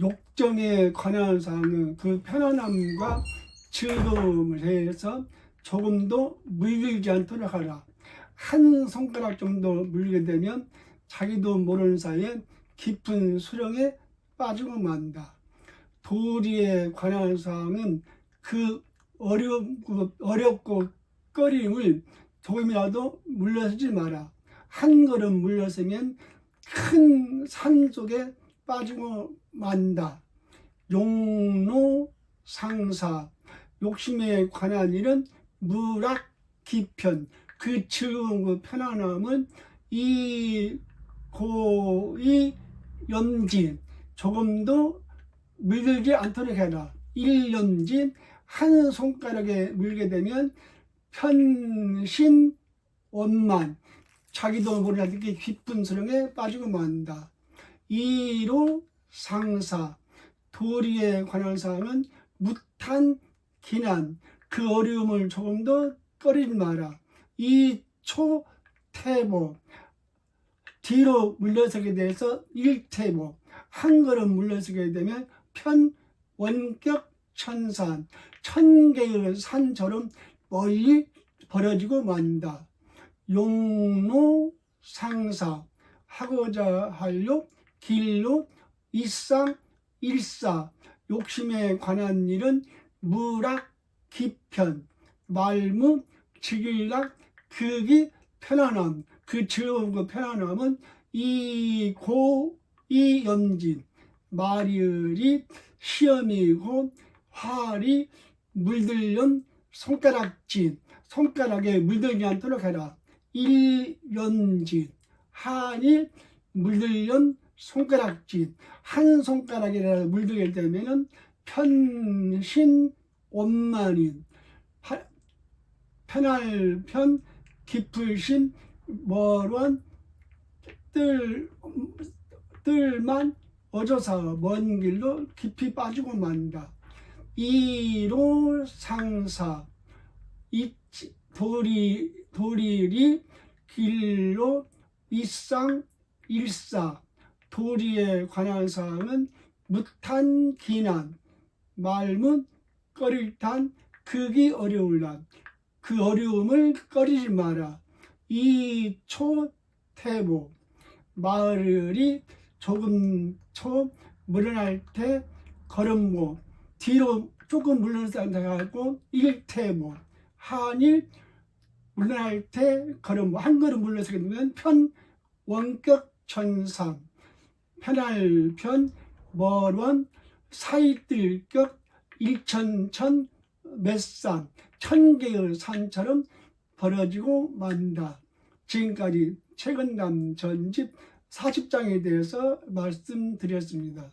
욕정에 관한 사항은 그 편안함과 즐거움을 해서 조금도 물들지 않도록 하라. 한 손가락 정도 물게 되면 자기도 모르는 사이에 깊은 수령에 빠지고 만다. 도리에 관한 사항은 그 어렵고, 어렵고 꺼림을 조금이라도 물러서지 마라. 한 걸음 물러서면 큰 산 속에 빠지고 만다. 용노 상사 욕심에 관한 일은 무락 기편 그 즐거운 그 편안함은 이 고이 염진 조금도 물들지 않도록 해라. 일염진 한 손가락에 물게 되면 편신 원만 자기도 모르게 깊은 수렁에 빠지고 만다. 이로 상사 도리에 관한 사항은 무탄 기난 그 어려움을 조금도 꺼리지 마라. 이 초 태보 뒤로 물러서게 돼서 일태보 한 걸음 물러서게 되면 편 원격 천산 천개의 산처럼 멀리 벌어지고 만다. 용노 상사 하고자 할로 길로 일상 일사. 욕심에 관한 일은 무락 기편 말무 즉일락 극이 편안함. 그 즐거운 그 편안함은 이고 이연진. 말이을이 시험이고 활이 물들연 손가락진 손가락에 물들지 않도록 해라. 일연진. 한이 물들연 손가락진 한 손가락이라 물들게 되면은 편신 원만인 파- 편할 편 깊으신 멀원 뜰 뜰만 어조사 먼 길로 깊이 빠지고 만다. 이로 상사 이 도리 도리리 길로 일상 일사 도리에 관한 사항은 무탄 기난 말문 꺼릴 탄 극이 어려울란 그 어려움을 꺼리지 마라. 이 초태보 마을이 조금 초 물러날 때 걸음모 뒤로 조금 물러나고 일태모 한일 물러날 때 걸음모 한 걸음 물러서게 되면 편 원격 천상 편할 편 멀원 사이뜰격 일천천 몇산 천개의 산처럼 벌어지고 만다. 지금까지 최근남 전집 40장에 대해서 말씀드렸습니다.